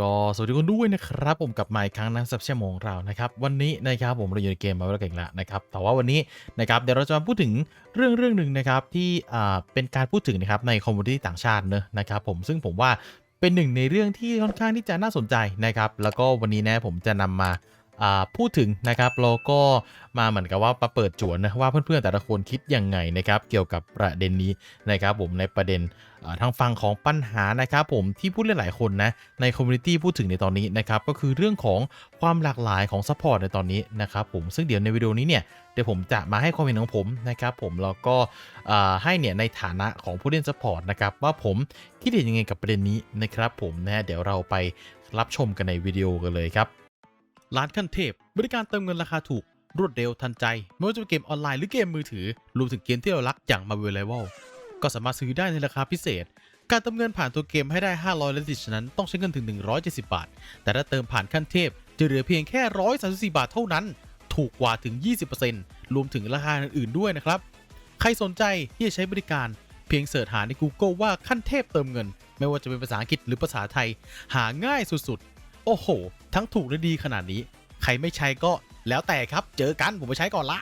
ก็สวัสดีคนด้วยนะครับผมกลับมาอีกครั้งนะสับชั่วโมงเรานะครับวันนี้นะครับผมเราอยู่ในเกมมาแล้วเก่งแล้วนะครับแต่ว่าวันนี้นะครับเดี๋ยวเราจะมาพูดถึงเรื่องเรื่องหนึ่งนะครับที่อ่าเป็นการพูดถึงนะครับในคอมมูนิตี้ต่างชาติเนอะนะครับผมซึ่งผมว่าเป็นหนึ่งในเรื่องที่ค่อนข้างที่จะน่าสนใจนะครับแล้วก็วันนี้นะผมจะนำมามา พูดถึงนะครับแล้วก็มาเหมือนกับว่ามาเปิดจวนนะว่าเพื่อนๆแต่ละคนคิดยังไงนะครับ เกี่ยวกับประเด็นนี้นะครับผมในประเด็นทางฝั่งของปัญหานะครับผมที่พูดหลายๆคนนะในคอมมูนิตี้พูดถึงในตอนนี้นะครับก็คือเรื่องของความหลากหลายของซัพพอร์ตในตอนนี้นะครับผมซึ่งเดี๋ยวในวิดีโอนี้เนี่ยเดี๋ยวผมจะมาให้ความเห็นของผมนะครับผมแล้วก็ให้เนี่ยในฐานะของผู้เล่นซัพพอร์ตนะครับว่าผมคิดเห็นยังไงกับประเด็นนี้นะครับผมนะฮะเดี๋ยวเราไปรับชมกันในวิดีโอกันเลยครับ ร้านขั้นเทพ บริการเติมเงินราคาถูก รวดเร็วทันใจ ไม่ว่าจะเป็นเกมออนไลน์หรือเกมมือถือ รวมถึงเกมที่เรารักอย่าง Marvel Rival ก็สามารถซื้อได้ในราคาพิเศษ การเติมเงินผ่านตัวเกมให้ได้ 500และติดฉะนั้นต้องใช้เงินถึง 170 บาท แต่ถ้าเติมผ่านขั้นเทพ จะเหลือเพียงแค่ 134 บาทเท่านั้น ถูกกว่าถึง 20%รวมถึงราคาอื่นๆด้วยนะครับ ใครสนใจที่จะใช้บริการเพียงเสิร์ชหาใน Google ว่าขั้นเทพเติมเงิน ไม่ว่าจะเป็นภาษาอังกฤษหรือภาษาไทย หาง่ายสุดๆ โอ้โห ทั้งถูกและดีขนาดนี้ ใครไม่ใช้ก็แล้วแต่ครับ เจอกันผมไปใช้ก่อนละ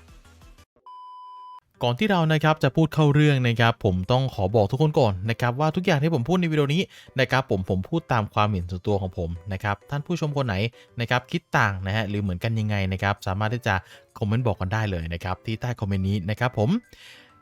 ก่อนที่เรานะครับจะพูดเข้าเรื่องนะครับผมต้องขอบอกทุกคนก่อนนะครับว่าทุกอย่างที่ผมพูดในวิดีโอนี้นะครับผมผมพูดตามความเห็นส่วนตัวของผมนะครับท่านผู้ชมคนไหนนะครับคิดต่างนะฮะหรือเหมือนกันยังไงนะครับสามารถที่จะคอมเมนต์บอกกันได้เลยนะครับที่ใต้คอมเมนต์นี้นะครับผม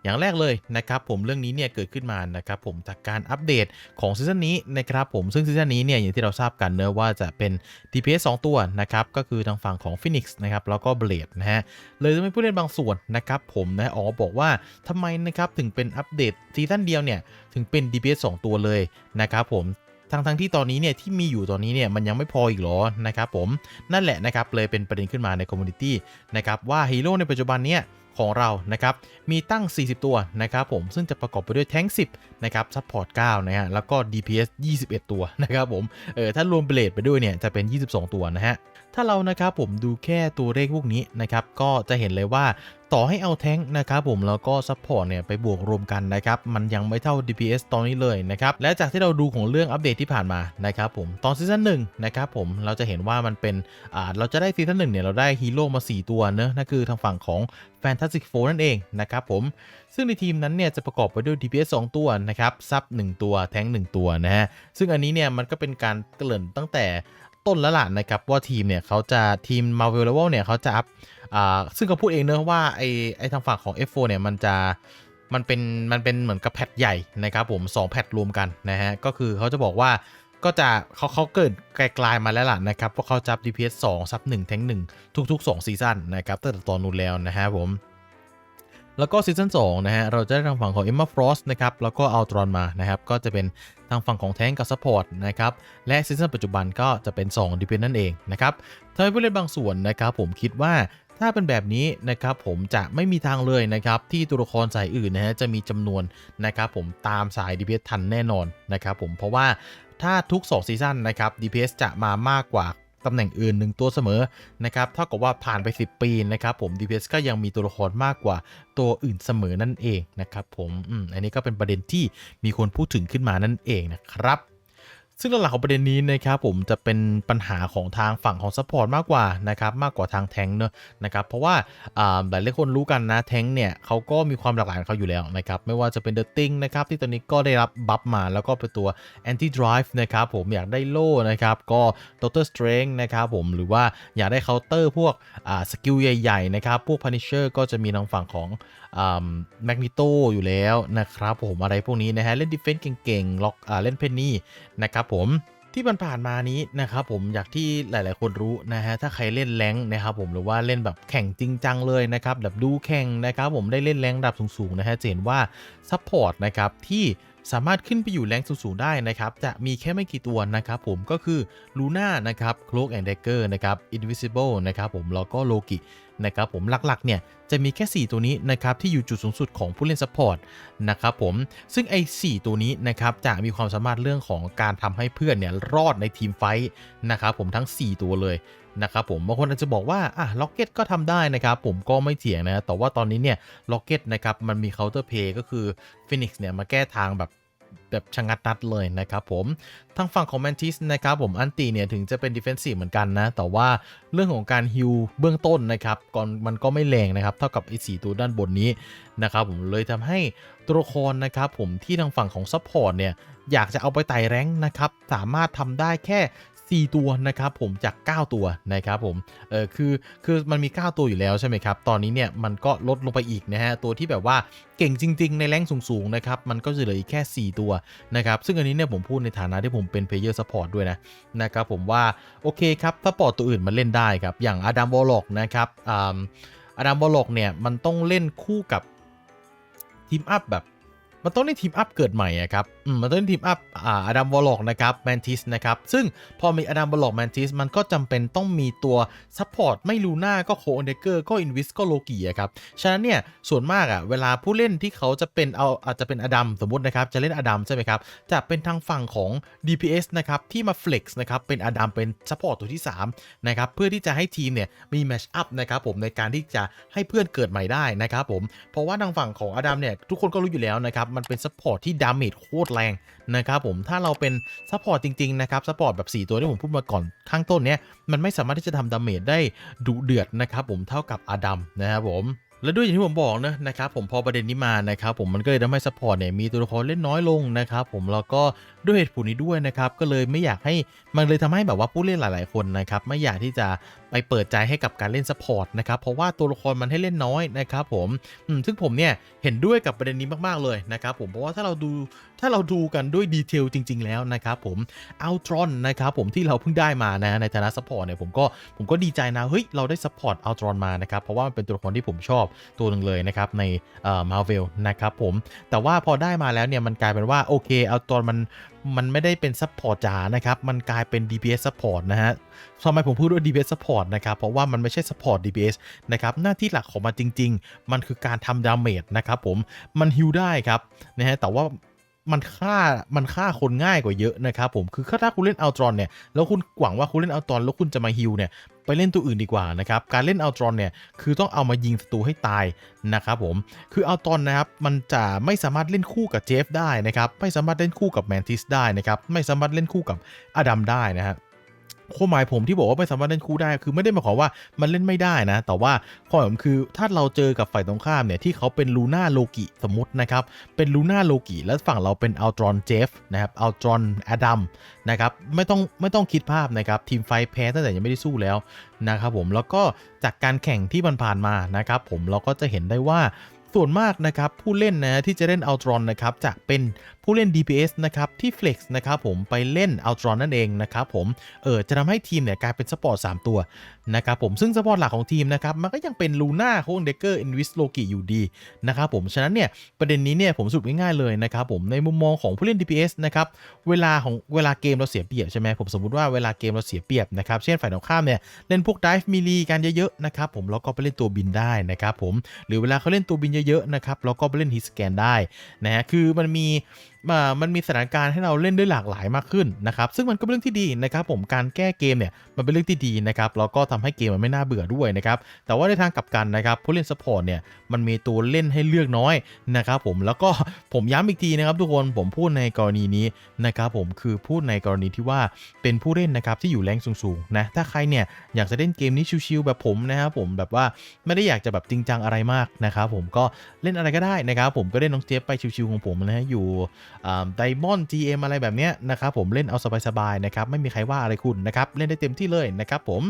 อย่างแรกเลยนะครับผมเรื่องนี้เนี่ยเกิดขึ้นมานะครับผมจากการอัปเดตของซีซั่นนี้นะครับผมซึ่งซีซั่นนี้เนี่ยอย่างที่เราทราบกันเนอะว่าจะเป็น DPS 2 ตัวนะครับก็คือทางฝั่งของ Phoenix นะครับแล้วก็ Blade นะฮะเลยทำให้ผู้เล่นบางส่วนนะครับผมนะออกมาบอกว่าทำไมนะครับถึงเป็นอัปเดตซีซั่นเดียวเนี่ยถึงเป็น DPS 2 ตัวเลยนะครับผมทั้งทั้งที่ตอนนี้เนี่ยที่มีอยู่ตอนนี้เนี่ยมันยังไม่พออีกเหรอนะครับผมนั่นแหละนะครับเลยเป็นประเด็นขึ้นมาในคอมมูนิตี้นะครับว่าฮีโร่ในปัจจุบันเนี่ย ของเรานะครับมีตั้ง 40 ตัวนะครับผมซึ่งจะประกอบไปด้วยแท้ง10นะครับซัพพอร์ต9นะฮะแล้วก็ DPS 21 ตัวนะครับผมเออถ้ารวมเบลดไปด้วยเนี่ยจะเป็น 22 ตัวนะฮะถ้าเรานะครับผมดูแค่ตัวเลขพวกนี้นะครับก็จะเห็นเลยว่าต่อให้เอาแท้งนะครับผมแล้วก็ซัพพอร์ตเนี่ยไปบวกรวมกันนะครับมันยังไม่เท่า DPS ตอนนี้เลยนะครับและจากที่เราดูของเรื่องอัปเดตที่ผ่านมานะครับผมตอนซีซั่นหนึ่งนะครับผมเราจะเห็นว่ามันเป็นอ่าเราจะได้ซีซั่นหนึ่งเนี่ยเราได้ฮีโร่มา 4 ตัวเนอะนั่นคือทางฝั่งของ Fantastic Four นั่นเองนะครับผม ซึ่งในทีมนั้นเนี่ยจะประกอบไปด้วย DPS 2 ตัวนะครับซับ 1 ตัวแทง1 ตัวนะฮะ ซึ่งอันนี้เนี่ยมันก็เป็นการเกริ่นตั้งแต่ต้นแล้วล่ะนะครับว่าทีมเนี่ยเขาจะทีม Marvel Level เนี่ยเขาจะอัพอ่าซึ่งเขาพูดเองเนอะว่าไอไอทางฝั่งของ F4 เนี่ยมันจะมันเป็นมันเป็นเหมือนกับแพทใหญ่นะครับผม 2 แพทรวมกันนะฮะก็คือเขาจะบอกว่า ก็จะเขาเขาเกิดไกลๆมาแล้วล่ะนะครับว่าะเขาจับ DPS 2ซับ1แท้ง1ทุก ๆ 2 ซีซั่นนะครับตั้งแต่ตอนนู้นแล้วนะฮะผมแล้วก็ซีซั่น2นะฮะเราจะได้ทางฝั่งของ Emma Frost นะครับแล้วก็อัลตรอนมานะครับก็จะเป็นทางฝั่งของแท้งกับซัพพอร์ตนะครับและซีซั่นปัจจุบันก็จะเป็น2ดิเพนนั่นเองนะครับทำให้ผู้เล่นบางส่วนนะครับผมคิดว่าถ้าเป็นแบบนี้นะครับผมจะไม่มีทางเลยนะครับที่ตัวละครสายอื่นนะฮะจะมีจำนวนนะครับผมตามสาย DPS ทันแน่นอนนะครับผมเพราะว่า ถ้าทุก 2 ซีซั่นนะครับ DPS จะมามากกว่าตำแหน่งอื่นหนึ่งตัวเสมอนะครับเท่ากับว่าผ่านไป 10 ปีนะครับผม DPS ก็ยังมีตัวละครมากกว่าตัวอื่นเสมอนั่นเองนะครับผมอันนี้ก็เป็นประเด็นที่มีคนพูดถึงขึ้นมานั่นเองนะครับ ซึ่งหลักของประเด็นนี้นะครับผมจะเป็นปัญหาของทางฝั่งของซัพพอร์ตมากกว่านะครับมากกว่าทางแทงค์เนอะนะครับเพราะว่าหลายหลายคนรู้กันนะแทงค์เนี่ยเขาก็มีความหลากหลายของเขาอยู่แล้วนะครับไม่ว่าจะเป็นเดอะติงนะครับที่ตอนนี้ก็ได้รับบัฟมาแล้วก็เป็นตัว Anti Drive นะครับผมอยากได้โล่นะครับก็ Doctor Strength นะครับผมหรือว่าอยากได้เคาน์เตอร์พวกสกิลใหญ่ๆนะครับพวก Punisher ก็จะมีทางฝั่งของแมกนิโตอยู่แล้วนะครับผมอะไรพวกนี้นะฮะเล่นดิเฟนซ์เก่งๆล็อกอเล่นเพนนีนะครับผมที่ผ่านมานี้นะครับผมอยากที่หลาย ๆ คนรู้นะฮะถ้าใครเล่นแรงนะครับผมหรือว่าเล่นแบบแข่งจริงจังเลยนะครับแบบดูแข่งนะครับผมได้เล่นแรงดับสูง ๆ นะฮะจะเห็นว่าซัพพอร์ตนะครับที่ สามารถขึ้นไปอยู่แรงสูงๆได้นะครับ จะมีแค่ไม่กี่ตัวนะครับผมก็คือลูน่านะครับโคลกแอนด์เดเกอร์นะครับอินวิซิเบิลนะครับผมแล้วก็โลกินะครับผมหลักๆเนี่ยจะมีแค่ 4 ตัวนี้นะครับที่อยู่จุดสูงสุดของผู้เล่นซัพพอร์ตนะครับผมซึ่งไอ้4ตัวนี้นะครับจะมีความสามารถเรื่องของการทำให้เพื่อนเนี่ยรอดในทีมไฟท์นะครับผมทั้ง 4 ตัวเลย นะครับผมบางคนอาจจะบอกว่าอะล็อกเก็ตก็ทำได้นะครับผมก็ไม่เถียงนะแต่ว่าตอนนี้เนี่ยล็อกเก็ตนะครับมันมีเคาน์เตอร์เพย์ก็คือฟินิกซ์เนี่ยมาแก้ทางแบบแบบชะงัดนัดเลยนะครับผม ทางฝั่งของแมนทิสนะครับผม อันตีเนี่ยถึงจะเป็นดิเฟนซีฟเหมือนกันนะ แต่ว่าเรื่องของการฮิลเบื้องต้นนะครับ ก่อนมันก็ไม่แรงนะครับ เท่ากับไอ้สตัวด้านบนนี้นะครับผมเลยทำให้ตัวละครนะครับผมที่ทางฝั่งของซัพพอร์ตเนี่ย อยากจะเอาไปไต่แรงนะครับ สามารถทำได้แค่ 4 ตัวนะครับผมจาก 9 ตัวนะครับผมเออคือคือมันมี 9 ตัวอยู่แล้วใช่ไหมครับตอนนี้เนี่ยมันก็ลดลงไปอีกนะฮะตัวที่แบบว่าเก่งจริง ๆ ในแรงสูงๆนะครับมันก็จะเหลืออีกแค่ 4 ตัวนะครับซึ่งอันนี้เนี่ยผมพูดในฐานะที่ผมเป็นเพลเยอร์ซัพพอร์ตด้วยนะนะครับผมว่าโอเคครับซัพพอร์ตตัวอื่นมันเล่นได้ครับอย่างอดัมวอลล็อกนะครับอ่าอดัมวอลล็อกเนี่ยมันต้องเล่นคู่กับทีมอัพแบบมันต้องเล่นทีมอัพเกิดใหม่ครับมมันต้องเล่นทีมอัพอดัมวอลล็อกนะครับแมนทิสนะครับ ซึ่งพอมีอดัมวอลล็อกแมนทิสมันก็จำเป็นต้องมีตัวซัพพอร์ตไม่ลูน่าก็โคอนเดเกอร์ก็อินวิสก็โลกีครับ ฉะนั้นเนี่ย ส่วนมากอะเวลาผู้เล่นที่เขาจะเป็นเอาอาจจะเป็นอดัมสมมตินะครับ จะเล่นอดัมใช่ไหมครับ จะเป็นทางฝั่งของ DPS นะครับ ที่มา flex นะครับ เป็นอดัมเป็นซัพพอร์ตตัวที่3นะครับเพื่อที่จะให้ทีมเนี่ยมีแมชอัพนะครับผมในการที่จะให้เพื่อนเกิดใหม่ได้นะครับผมเพราะว่าทางฝั่งของอดัมเนี่ยทุกคนก็รู้อยู่แล้วนะครับมันเป็นซัพพอร์ตที่ดาเมจโคตรแรงนะครับผมถ้าเราเป็นซัพพอร์ตจริง ๆ นะครับซัพพอร์ตแบบ 4 ตัวที่ผมพูดมาก่อนข้างต้นเนี่ยมันไม่สามารถที่จะทำดาเมจได้ดุเดือดนะครับผมเท่ากับอาดัมนะครับผมและด้วยอย่างที่ผมบอกนะนะครับผมพอประเด็นนี้มานะครับผมมันก็เลยทำให้ซัพพอร์ตเนี่ยมีตัวละครเล่นน้อยลงนะครับผมแล้วก็ ด้วยเหตุผลนี้ด้วยนะครับก็เลยไม่อยากให้มันเลยทำให้แบบว่าผู้เล่นหลาย ๆคนนะครับไม่อยากที่จะไปเปิดใจให้กับการเล่นซัพพอร์ตนะครับเพราะว่าตัวละครมันให้เล่นน้อยนะครับผมซึ่งผมเนี่ยเห็นด้วยกับประเด็นนี้มาก ๆ เลยนะครับผมเพราะว่าถ้าเราดูถ้าเราดูกันด้วยดีเทลจริง ๆ แล้วนะครับผมอัลตรอนนะครับผมที่เราเพิ่งได้มานะในฐานะซัพพอร์ตเนี่ยผมก็ผมก็ดีใจนะเฮ้ยเราได้ซัพพอร์ตอัลตรอนมานะครับเพราะว่ามันเป็นตัวละครที่ผมชอบตัวหนึ่งเลยนะครับในเอ่อมาเวลนะครับผมแต่ว่าพอได้มาแล้วเนี่ยมันกลายเป็นว่าโอเคเอาตอนมัน มันไม่ได้เป็นซัพพอร์ตจ๋านะครับ มันกลายเป็น DPS support นะฮะทำไมผมพูดว่า DPS support นะครับ เพราะว่ามันไม่ใช่ซัพพอร์ต DPS นะครับ หน้าที่หลักของมันจริง ๆ มันคือการทำดาเมจนะครับผม มันฮิลได้ครับนะฮะ แต่ว่ามันฆ่ามันฆ่าคนง่ายกว่าเยอะนะครับผมคือถ้าคุณเล่นอัลตรอนเนี่ยแล้วคุณหวังว่าคุณเล่นอัลตรอนแล้วคุณจะมาฮิลเนี่ย ไปเล่นตัวอื่นดีกว่านะครับ การเล่นอัลตรอนเนี่ยคือต้องเอามายิงศัตรูให้ตายนะครับผม คืออัลตรอนนะครับมันจะไม่สามารถเล่นคู่กับเจฟได้นะครับ ไม่สามารถเล่นคู่กับแมนติสได้นะครับ ไม่สามารถเล่นคู่กับอดัมได้นะฮะ ความหมายผมที่บอกว่าไม่สามารถเล่นคู่ได้ คือไม่ได้หมายความว่ามันเล่นไม่ได้นะ แต่ว่าความหมายผมคือถ้าเราเจอกับฝ่ายตรงข้ามเนี่ยที่เขาเป็นลูน่าโลกิสมมตินะครับ เป็นลูน่าโลกิแล้วฝั่งเราเป็นอัลตรอนเจฟนะครับอัลตรอนอดัมนะครับไม่ต้องไม่ต้องคิดภาพนะครับทีมไฟแพ้ตั้งแต่ยังไม่ได้สู้แล้วนะครับผมแล้วก็จากการแข่งที่มันผ่านมานะครับผมเราก็จะเห็นได้ว่าส่วนมากนะครับผู้เล่นนะที่จะเล่นอัลตรอนนะครับจะเป็นผู้เล่น DPS นะครับที่ Flex นะครับผมไปเล่นอัลตรอนนั่นเองนะครับผมเออจะทำให้ทีมเนี่ยกลายเป็นสปอร์ต3ตัวนะครับผมซึ่งสปอร์ตหลักของทีมนะครับมันก็ยังเป็นลูน่าโคงเดเกอร์อินวิสโลกิอยู่ดีนะครับผมฉะนั้นเนี่ยประเด็นนี้เนี่ยผมสรุปง่ายๆเลยนะครับผมในมุมมองของผู้เล่น DPS นะครับเวลาของเวลาเกมเราเสียเปรียบใช่ไหมผมสมมติว่าเวลาเกมเราเสียเปรียบนะครับเช่นฝ่ายตรงข้ามเนี่ยเล่นพวก dive มิลีกันเยอะๆนะครับผมแล้วก็ไปเล่นตัวบินได้นะครับผมหรือเวลาเขาเล่นตัวบินเยอะๆนะครับแล้วก็ไปเล่นฮิสแกนได้นะฮะคือมันมี มันมีสถานการณ์ให้เราเล่นได้หลากหลายมากขึ้นนะครับซึ่งมันก็เป็นเรื่องที่ดีนะครับผมการแก้เกมเนี่ยมันเป็นเรื่องที่ดีนะครับแล้วก็ทำให้เกมมันไม่น่าเบื่อด้วยนะครับแต่ว่าในทางกลับกันนะครับผู้เล่นซัพพอร์ตเนี่ยมันมีตัวเล่นให้เลือกน้อยนะครับผมแล้วก็ผมย้ำอีกทีนะครับทุกคนผมพูดในกรณีนี้นะครับผมคือพูดในกรณีที่ว่าเป็นผู้เล่นนะครับที่อยู่แรงสูงๆนะถ้าใครเนี่ยอยากจะเล่นเกมนี้ชิวๆแบบผมนะครับผมแบบว่าไม่ได้อยากจะแบบจริงจังอะไรมากนะครับผมก็เล่นอะไรก็ได้นะครับผมก็เล่นน้องเจฟไปชิวๆของผมนะฮะอยู่ ไดมอนด์ GM อะไรแบบเนี้ยนะครับผมเล่นเอาสบายๆนะครับไม่มีใครว่าอะไรคุณนะครับเล่นได้เต็มที่เลยนะครับผม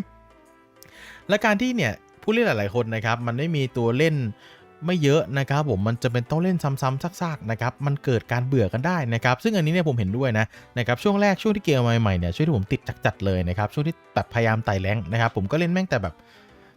และการที่เนี่ยผู้เล่นหลายๆคนนะครับมันไม่มีตัวเล่นไม่เยอะนะครับผมมันจะเป็นต้องเล่นซ้ำๆซากๆนะครับมันเกิดการเบื่อกันได้นะครับซึ่งอันนี้เนี่ยผมเห็นด้วยนะนะครับช่วงแรกช่วงที่เกมใหม่ๆเนี่ยช่วงที่ผมติดจัดๆเลยนะครับช่วงที่แบบพยายามไต่แรงนะครับผมก็เล่นแม่งแต่แบบ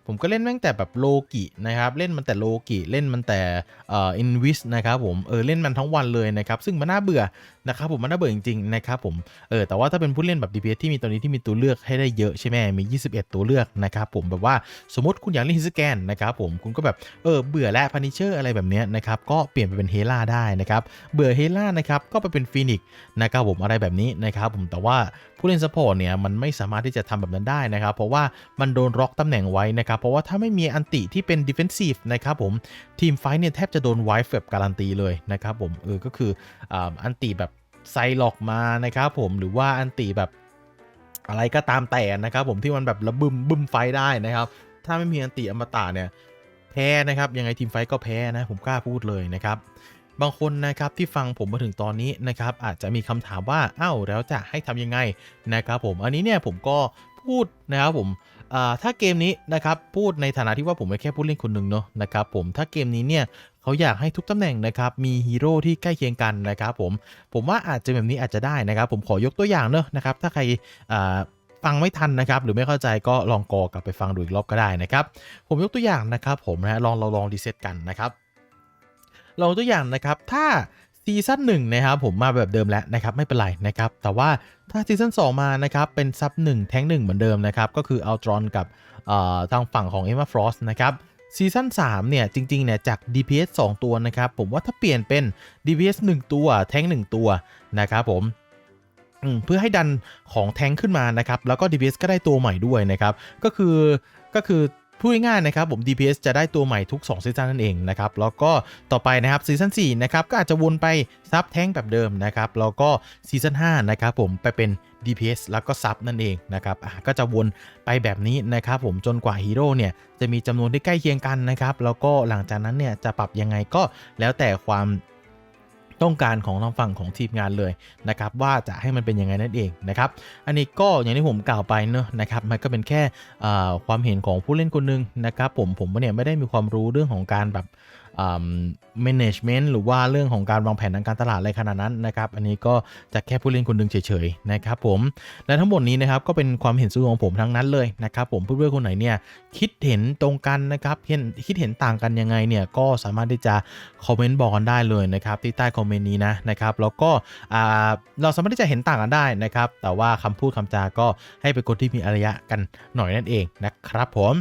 ผมก็เล่นแม่งแต่แบบโลกินะครับเล่นมันแต่โลกิเล่นมันแต่เอ่ออินวิสนะครับผมเออเล่นมันทั้งวันเลยนะครับซึ่งมันน่าเบื่อ นะครับผมมันน่าเบื่อจริงๆนะครับผมเออแต่ว่าถ้าเป็นผู้เล่นแบบ DPS ที่มีตัวนี้ที่มีตัวเลือกให้ได้เยอะใช่ไหมมี 21 ตัวเลือกนะครับผมแบบว่าสมมติคุณอยากเล่นฮิสแกนนะครับผมคุณก็แบบเออเบื่อและพันิเชอร์อะไรแบบเนี้ยนะครับก็เปลี่ยนไปเป็นเฮล่าได้นะครับเบื่อเฮล่านะครับก็ไปเป็นฟีนิกนะครับผมอะไรแบบนี้นะครับผมแต่ว่าผู้เล่นซัพพอร์ตเนี่ยมันไม่สามารถที่จะทำแบบนั้นได้นะครับเพราะว่ามันโดนล็อกตำแหน่งไว้นะครับเพราะว่าถ้าไม่มีอันติที่เป็นดิเฟนซีฟนะครับผมทีมไฟเนี่ยแทบจะโดนไวฟ์แบบการันตีเลยนะครับผมเออก็คือออันติแบบ ไซล็อกมานะครับผมหรือว่าอันติแบบอะไรก็ตามแต่นะครับผมที่มันแบบระบึมบึมไฟได้นะครับ ถ้าไม่มีอันติอมตะเนี่ยแพ้นะครับยังไงทีมไฟก็แพ้นะผมกล้าพูดเลยนะครับบางคนนะครับที่ฟังผมมาถึงตอนนี้นะครับอาจจะมีคำถามว่าอ้าวแล้วจะให้ทำยังไงนะครับผมอันนี้เนี่ยผมก็พูดนะครับผมถ้าเกมนี้นะครับพูดในฐานะที่ว่าผมแค่ผู้เล่นคนหนึ่งเนาะนะครับผมถ้าเกมนี้เนี่ย เขาอยากให้ทุกตำแหน่งนะครับมีฮีโร่ที่ใกล้เคียงกันนะครับผมผมว่าอาจจะแบบนี้อาจจะได้นะครับผมขอยกตัวอย่างเนอะนะครับถ้าใครฟังไม่ทันนะครับหรือไม่เข้าใจก็ลองกอกลับไปฟังดูอีกรอบก็ได้นะครับผมยกตัวอย่างนะครับผมนะฮะลองเราลองรีเซ็ตกันนะครับลองตัวอย่างนะครับถ้าซีซั่นหนึ่งนะครับผมมาแบบเดิมแล้วนะครับไม่เป็นไรนะครับแต่ว่าถ้าซีซั่น2มานะครับเป็นซับ1แท้ง1เหมือนเดิมนะครับก็คืออัลตรอนกับทางฝั่งของ Emma Frost นะครับ ซีซั่น3เนี่ยจริงๆเนี่ยจาก DPS 2 ตัวนะครับผมว่าถ้าเปลี่ยนเป็น DPS 1 ตัวแท้ง1 ตัวนะครับผมมเพื่อให้ดันของแท้งขึ้นมานะครับแล้วก็ DPS ก็ได้ตัวใหม่ด้วยนะครับก็คือก็คือ พูดง่ายๆนะครับผม DPS จะได้ตัวใหม่ทุก2ซีซั่นนั่นเองนะครับแล้วก็ต่อไปนะครับซีซั่น4นะครับก็อาจจะวนไปซับแท้งแบบเดิมนะครับแล้วก็ซีซั่น5นะครับผมไปเป็น DPS แล้วก็ซับนั่นเองนะครับก็จะวนไปแบบนี้นะครับผมจนกว่าฮีโร่เนี่ยจะมีจำนวนที่ใกล้เคียงกันนะครับแล้วก็หลังจากนั้นเนี่ยจะปรับยังไงก็แล้วแต่ความ ต้องการของทางฝั่งของทีมงานเลยนะครับว่าจะให้มันเป็นยังไงนั่นเองนะครับอันนี้ก็อย่างที่ผมกล่าวไปเนอะนะครับมันก็เป็นแค่ความเห็นของผู้เล่นคนหนึงนะครับผมผมเนี่ยไม่ได้มีความรู้เรื่องของการแบบ management หรือว่าเรื่องของการวางแผนทางการตลาดอะไรขนาดนั้นนะครับ อันนี้ก็จะแค่ผู้เล่นคนหนึงเฉยๆนะครับผม และทั้งหมดนี้นะครับก็เป็นความเห็นส่วนของผมทั้งนั้นเลยนะครับผมเพื่อนๆคนไหนเนี่ยคิดเห็นตรงกันนะครับเห็นคิดเห็นต่างกันยังไงเนี่ยก็สามารถที่จะคอมเมนต์บอกกันได้เลยนะครับที่ใต้คอมเมนต์นี้นะนะครับแล้วก็เราสามารถที่จะเห็นต่างกันได้นะครับ แต่ว่าคำพูดคำจาก็ให้เป็นคนที่มีอารยะกันหน่อยนั่นเองนะครับผม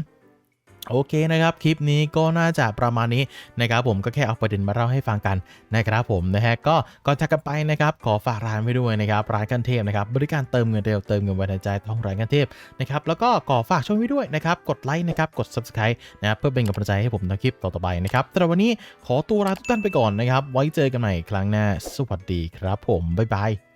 โอเคนะครับ คลิปนี้ก็น่าจะประมาณนี้นะครับผมก็แค่เอาประเด็นมาเล่าให้ฟังกันนะครับผมนะฮะก็ก่อนจากกันไปนะครับขอฝากร้านไว้ด้วยนะครับร้านกันเทพนะครับบริการเติมเงินเร็วเติมเงินไว้ในใจต้องร้านกันเทพนะครับแล้วก็ขอฝากช่องไว้ด้วยนะครับกดไลค์นะครับกด subscribe นะเพื่อเป็นกำลังใจให้ผมในคลิปต่อๆไปนะครับแต่วันนี้ขอตัวลาทุกท่านไปก่อนนะครับไว้เจอกันใหม่ครั้งหน้าสวัสดีครับผมบ๊ายบาย